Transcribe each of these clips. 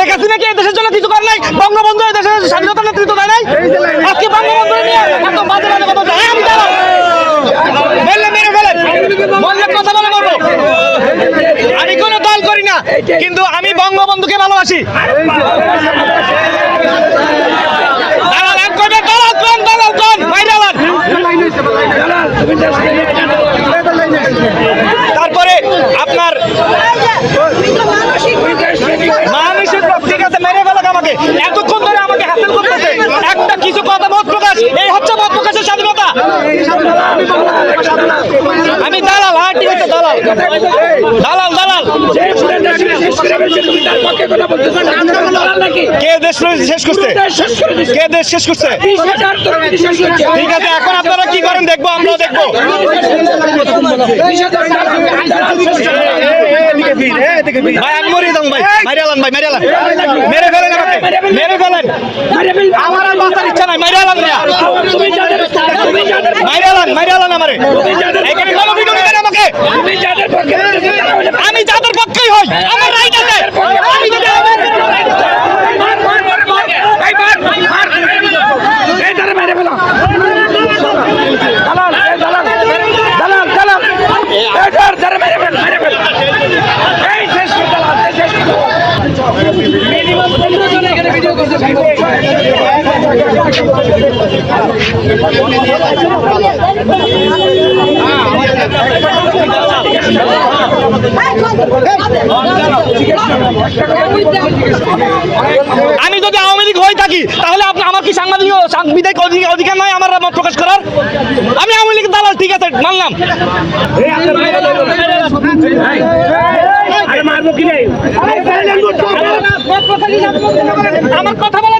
শেখ হাসিনা কি দেশের জন্য কিছু করে নাই? বঙ্গবন্ধু দেশের স্বাধীনতা নেতৃত্ব দেয় নাই? আজকে বঙ্গবন্ধু আমি আমি কোনো দল করি না, কিন্তু আমি বঙ্গবন্ধুকে ভালোবাসি। তারপরে আপনার মানুষের ঠিক আছে মেরে ফেলাক আমাকে এতক্ষণ ধরে আমাকে হাসিল করতেছে একটা কিছু কথা মত প্রকাশ এই হচ্ছে মত প্রকাশের স্বাধীনতা। আমি দালাল হ্যাঁ ঠিক আছে দালাল। দালাল দালাল। কে দেশ শেষ করছে? কে দেশ শেষ করছে? ঠিক আছে এখন আপনারা কি করেন দেখব আমরাও দেখব। ভাই আমি মরিয়ে দাম ভাই। মারিয়ে ভাই মারিয়ে মেরে ফেলেন আমাকে। মেরে ফেলেন। আমার আমারে। এখানে কোনো ভিডিও নেবেন আমাকে। আমি যাদের পক্ষেই হই। আমি যদি আওয়ামী লীগ হয়ে থাকি তাহলে আপনি আমার কি সাংবাদিক সাংবিধানিক অধিকার অধিকার নয় আমার মত প্রকাশ করার আমি আওয়ামী লীগের দালাল ঠিক আছে মানলাম আমার কথা বলার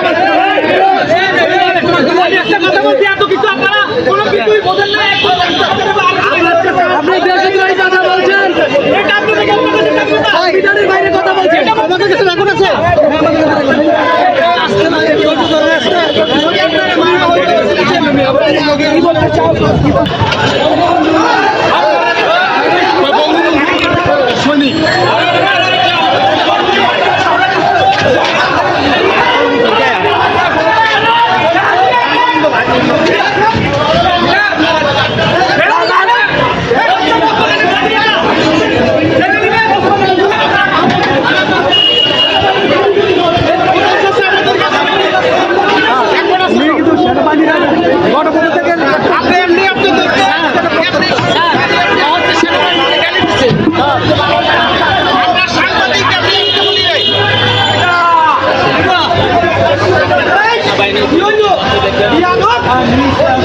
Yeah. Amém.